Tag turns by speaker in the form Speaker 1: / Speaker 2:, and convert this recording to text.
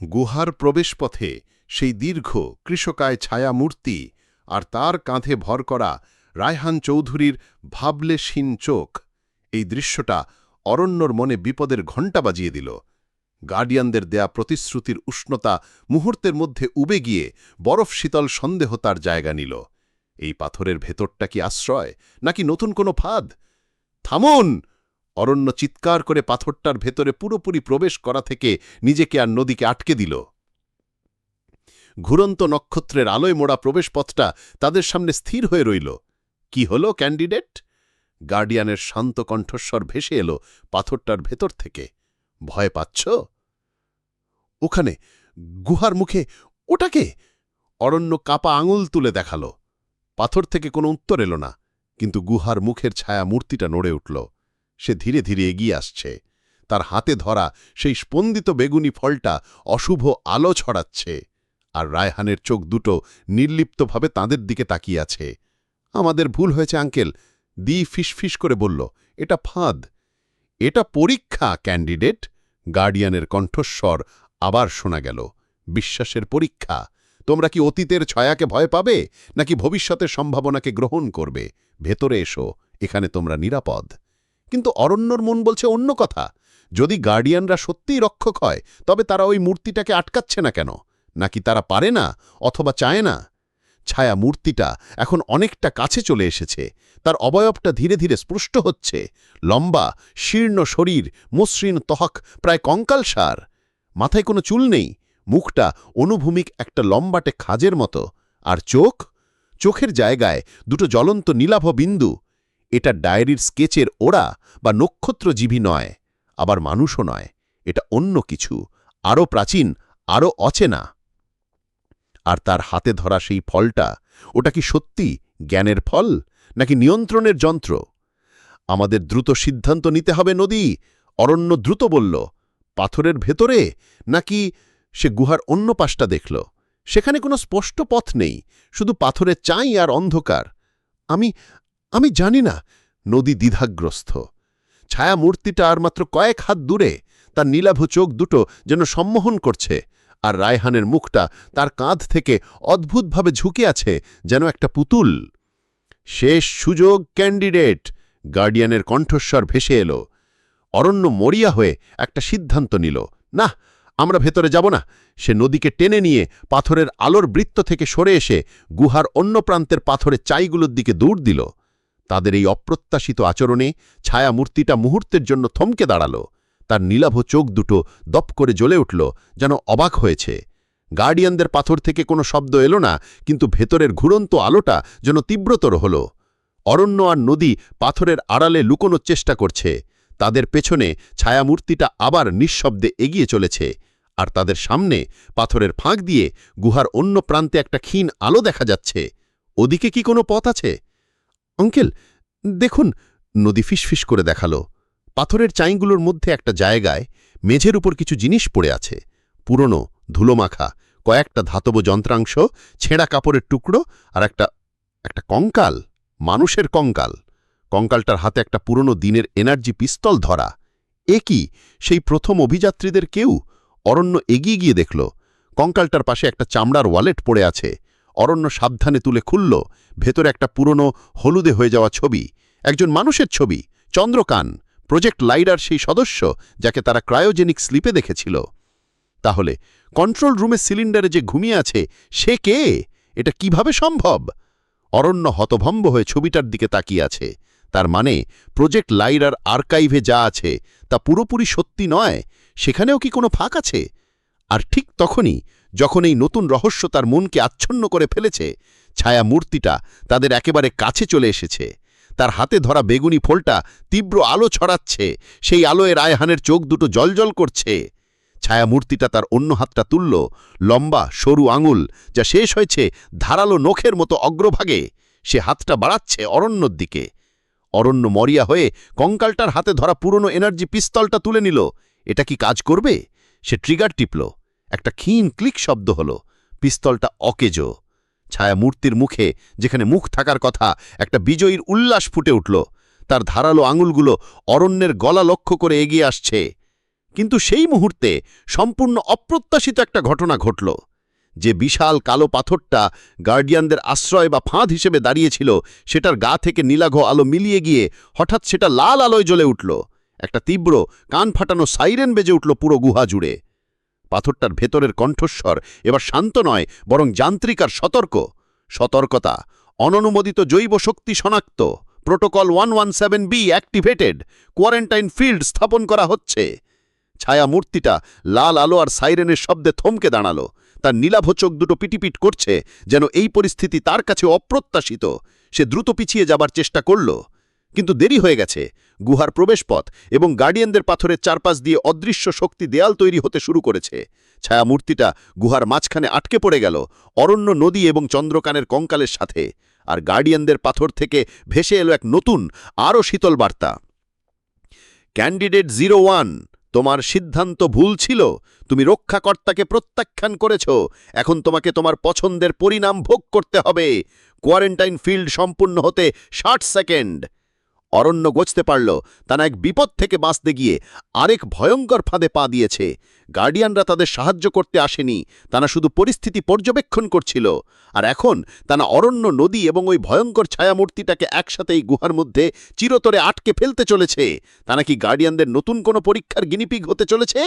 Speaker 1: গুহার প্রবেশপথে সেই দীর্ঘ কৃষকায় ছায়া মূর্তি আর তার কাঁধে ভর করা রায়হান চৌধুরীর ভাবলেশহীন চোখ। এই দৃশ্যটা অরণ্যর মনে বিপদের ঘণ্টা বাজিয়ে দিল। গার্ডিয়ানদের দেয়া প্রতিশ্রুতির উষ্ণতা মুহূর্তের মধ্যে উবে গিয়ে বরফ শীতল সন্দেহ তার জায়গা নিল। এই পাথরের ভেতরটা কি আশ্রয়, নাকি নতুন কোনো ফাঁদ? থামুন! অরণ্য চিৎকার করে পাথরটার ভেতরে পুরোপুরি প্রবেশ করা থেকে নিজেকে আর নদীকে আটকে দিল। ঘুরন্ত নক্ষত্রের আলোয় মোড়া প্রবেশপথটা তাদের সামনে স্থির হয়ে রইল। কি হল, ক্যান্ডিডেট? গার্ডিয়ানের শান্ত কণ্ঠস্বর ভেসে এলো পাথরটার ভেতর থেকে। ভয় পাচ্ছ? ওখানে গুহার মুখে ওটাকে? অরণ্য কাপা আঙুল তুলে দেখাল। পাথর থেকে কোনো উত্তর এলো না, কিন্তু গুহার মুখের ছায়া মূর্তিটা নড়ে উঠল। সে ধীরে ধীরে এগিয়ে আসছে। তার হাতে ধরা সেই স্পন্দিত বেগুনি ফলটা অশুভ আলো ছড়াচ্ছে আর রায়হানের চোখ দুটো নির্লিপ্তভাবে তাঁদের দিকে তাকিয়ে আছে। আমাদের ভুল হয়েছে, আঙ্কেল, দি ফিসফিস করে বলল। এটা ফাঁদ। এটা পরীক্ষা, ক্যান্ডিডেট। গার্ডিয়ানের কণ্ঠস্বর আবার শোনা গেল। বিশ্বাসের পরীক্ষা। তোমরা কি অতীতের ছায়াকে ভয় পাবে, নাকি ভবিষ্যতের সম্ভাবনাকে গ্রহণ করবে? ভেতরে এসো, এখানে তোমরা নিরাপদ। কিন্তু অরণ্যর মন বলছে অন্য কথা। যদি গার্ডিয়ানরা সত্যিই রক্ষক হয়, তবে তারা ওই মূর্তিটাকে আটকাচ্ছে না কেন? নাকি তারা পারে না, অথবা চায় না? ছায়া মূর্তিটা এখন অনেকটা কাছে চলে এসেছে। তার অবয়বটা ধীরে ধীরে স্পষ্ট হচ্ছে। লম্বা, শীর্ণ শরীর, মসৃণ তহক প্রায় কঙ্কালসার মাথায় কোনো চুল নেই। মুখটা অনুভূমিক একটা লম্বাটে খাজের মতো। আর চোখ? চোখের জায়গায় দুটো জ্বলন্ত নীলাভ বিন্দু। এটা ডায়েরির স্কেচের ওড়া বা নক্ষত্রজীবী নয়, আবার মানুষও নয়, এটা অন্য কিছু, আরও প্রাচীন, আরও অচেনা। আর তার হাতে ধরা সেই ফলটা, ওটা কি সত্যি, জ্ঞানের ফল, নাকি নিয়ন্ত্রণের যন্ত্র? আমাদের দ্রুত সিদ্ধান্ত নিতে হবে নদী, অরণ্য দ্রুত বলল, পাথরের ভেতরে, নাকি সে গুহার অন্য পাশটা দেখল? সেখানে কোনো স্পষ্ট পথ নেই, শুধু পাথরের চাই আর অন্ধকার। আমি আমি জানি না, নদী দ্বিধাগ্রস্ত। ছায়া মূর্তিটা আর মাত্র কয়েক হাত দূরে, তার নীলাভ চোখ দুটো যেন সম্মোহন করছে, আর রায়হানের মুখটা তার কাঁধ থেকে অদ্ভুতভাবে ঝুঁকে আছে, যেন একটা পুতুল। শেষ সুযোগ ক্যান্ডিডেট, গার্ডিয়ানের কণ্ঠস্বর ভেসে এলো। অরণ্য মরিয়া হয়ে একটা সিদ্ধান্ত নিল, না, আমরা ভেতরে যাব না। সে নদীকে টেনে নিয়ে পাথরের আলোর বৃত্ত থেকে সরে এসে গুহার অন্য প্রান্তের পাথরের চাইগুলোর দিকে দৌড় দিল। তাদের এই অপ্রত্যাশিত আচরণে ছায়া মূর্তিটা মুহূর্তের জন্য থমকে দাঁড়াল। তার নীলাভ চোখ দুটো দপ করে জ্বলে উঠল, যেন অবাক হয়েছে। গার্ডিয়ানদের পাথর থেকে কোনো শব্দ এলো না, কিন্তু ভেতরের ঘুরন্ত আলোটা যেন তীব্রতর হল। অরণ্য আর নদী পাথরের আড়ালে লুকোনোর চেষ্টা করছে। তাদের পেছনে ছায়ামূর্তিটা আবার নিঃশব্দে এগিয়ে চলেছে, আর তাদের সামনে পাথরের ফাঁক দিয়ে গুহার অন্য প্রান্তে একটা ক্ষীণ আলো দেখা যাচ্ছে। ওদিকে কি কোনো পথ আছে? অঙ্কেল দেখুন, নদী ফিসফিস করে দেখাল। পাথরের চাইগুলোর মধ্যে একটা জায়গায় মেঝের উপর কিছু জিনিস পড়ে আছে। পুরনো ধুলোমাখা, কয়েকটা ধাতব যন্ত্রাংশ, ছেঁড়া কাপড়ের টুকরো আর একটা একটা কঙ্কাল, মানুষের কঙ্কাল। কঙ্কালটার হাতে একটা পুরনো দিনের এনার্জি পিস্তল ধরা। এ কি? সেই প্রথম অভিযাত্রীদের কেউ? অরণ্য এগিয়ে গিয়ে দেখল। কঙ্কালটার পাশে একটা চামড়ার ওয়ালেট পড়ে আছে। অরণ্য সাবধানে তুলে খুলল, ভেতরে একটা পুরনো হলুদে হয়ে যাওয়া ছবি, একজন মানুষের ছবি, চন্দ্রকান, প্রজেক্ট লাইডার সেই সদস্য যাকে তারা ক্রায়োজেনিক স্লিপে দেখেছিল। তাহলে, কন্ট্রোল রুমের সিলিন্ডারে যে ঘুমিয়ে আছে, সে কে? এটা কীভাবে সম্ভব? অরণ্য হতভম্ব হয়ে ছবিটার দিকে তাকিয়ে আছে। তার মানে প্রজেক্ট লাইডার আর্কাইভে যা আছে, তা পুরোপুরি সত্যি নয়। সেখানেও কি কোনো ফাঁক আছে? আর ঠিক তখনই, যখন এই নতুন রহস্য তার মনকে আচ্ছন্ন করে ফেলেছে ছায়া মূর্তিটা তাদের একেবারে কাছে চলে এসেছে। তার হাতে ধরা বেগুনি ফোলটা তীব্র আলো ছড়াচ্ছে, সেই আলোয় রায়হানের চোখ দুটো জলজল করছে। ছায়া মূর্তিটা তার অন্য হাতটা তুলল, লম্বা, সরু আঙুল, যা শেষ হয়েছে ধারালো নখের মতো অগ্রভাগে। সে হাতটা বাড়াচ্ছে অরণ্যর দিকে। অরণ্য মরিয়া হয়ে কঙ্কালটার হাতে ধরা পুরনো এনার্জি পিস্তলটা তুলে নিল। এটা কি কাজ করবে? সে ট্রিগার টিপল। একটা ক্ষীণ ক্লিক শব্দ হল। পিস্তলটা অকেজো। ছায়া মূর্তির মুখে যেখানে মুখ থাকার কথা, একটা বিজয়ীর উল্লাস ফুটে উঠল। তার ধারালো আঙুলগুলো অরণ্যের গলা লক্ষ্য করে এগিয়ে আসছে। কিন্তু সেই মুহূর্তে সম্পূর্ণ অপ্রত্যাশিত একটা ঘটনা ঘটল। যে বিশাল কালো পাথরটা গার্ডিয়ানদের আশ্রয় বা ফাঁদ হিসেবে দাঁড়িয়েছিল, সেটার গা থেকে নীলাঘ আলো মিলিয়ে গিয়ে হঠাৎ সেটা লাল আলোয় জ্বলে উঠল। একটা তীব্র, কান ফাটানো সাইরেন বেজে উঠল পুরো গুহা জুড়ে। পাথরটার ভেতরের কণ্ঠস্বর এবার শান্ত নয়, বরং যান্ত্রিক আর সতর্ক। সতর্কতা, অননুমোদিত জৈব শক্তি শনাক্ত, protocol one one seven B activated, quarantine field স্থাপন করা হচ্ছে। ছায়া মূর্তিটা লাল আলো আর সাইরেনের শব্দে থমকে দাঁড়াল। তার নীলাভ চোখ দুটো পিটিপিট করছে যেন এই পরিস্থিতি তার কাছে অপ্রত্যাশিত। সে দ্রুত পিছিয়ে যাবার চেষ্টা করল। কিন্তু দেরি হয়ে গেছে। গুহার প্রবেশপথ এবং গার্ডিয়ানদের পাথরের চারপাশ দিয়ে অদৃশ্য শক্তি দেয়াল তৈরি হতে শুরু করেছে। ছায়া মূর্তিটা গুহার মাঝখানে আটকে পড়ে গেল, অরণ্য, নদী এবং চন্দ্রকানের কঙ্কালের সাথে। আর গার্ডিয়ানদের পাথর থেকে ভেসে এলো এক নতুন, আরও শীতল বার্তা। ক্যান্ডিডেট জিরো ওয়ান, তোমার সিদ্ধান্ত ভুল ছিল। তুমি রক্ষাকর্তাকে প্রত্যাখ্যান করেছ। এখন তোমাকে তোমার পছন্দের পরিণাম ভোগ করতে হবে। কোয়ারেন্টাইন ফিল্ড সম্পূর্ণ হতে ষাট সেকেন্ড। অরণ্য গছতে পারল তারা এক বিপদ থেকে বাঁচতে গিয়ে আরেক ভয়ঙ্কর ফাঁদে পা দিয়েছে। গার্ডিয়ানরা তাদের সাহায্য করতে আসেনি তারা শুধু পরিস্থিতি পর্যবেক্ষণ করছিল। আর এখন তারা অরণ্য, নদী এবং ওই ভয়ঙ্কর ছায়ামূর্তিটাকে একসাথে এই গুহার মধ্যে চিরতরে আটকে ফেলতে চলেছে। তারা কি গার্ডিয়ানদের নতুন কোনো পরীক্ষার গিনিপিগ হতে চলেছে?